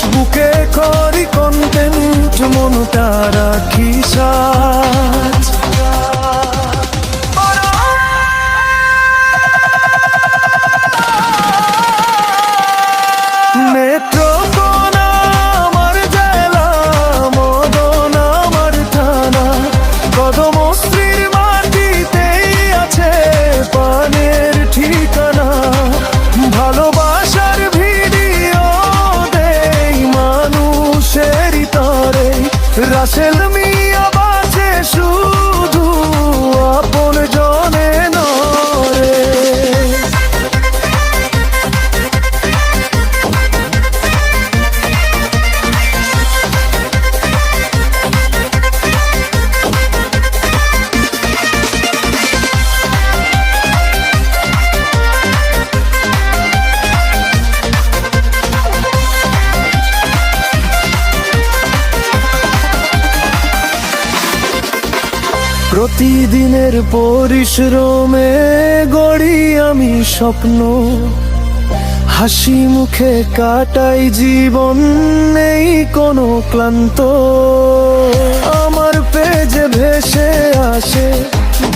সুখে করি কন্টেন্ট মনটা রাখি সা Vaselmi প্রতিদিনের পরিশ্রমে গড়ি আমি স্বপ্ন। হাসি মুখে কাটাই জীবন, নেই কোনো ক্লান্ত। আমার পেজে ভেসে আসে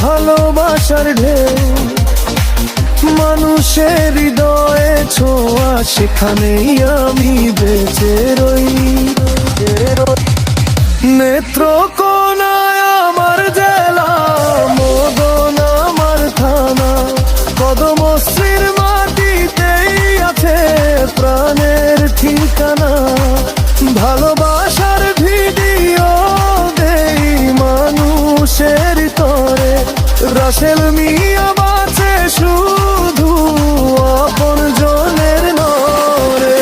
ভালোবাসার ঢেউ। মানুষের হৃদয়ে ছোঁয়া, সেখানেই আমি বেঁচে রই। নেত্র রাসেল মিয়া বাঁচে শুধু আপন জনের নরে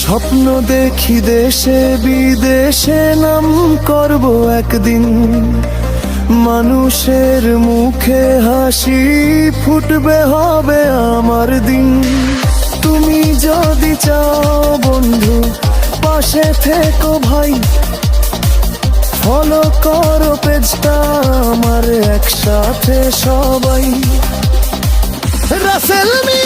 স্বপ্ন দেখি দেশে বিদেশে নাম করব একদিন। মানুষের মুখে হাসি ফুটবে, হবে আমার দিন। তুমি যদি চাও বন্ধু, পাশে থেকো ভাই। ফলো করো পেজটা আমার একসাথে সবাই। রাসেল মিয়া!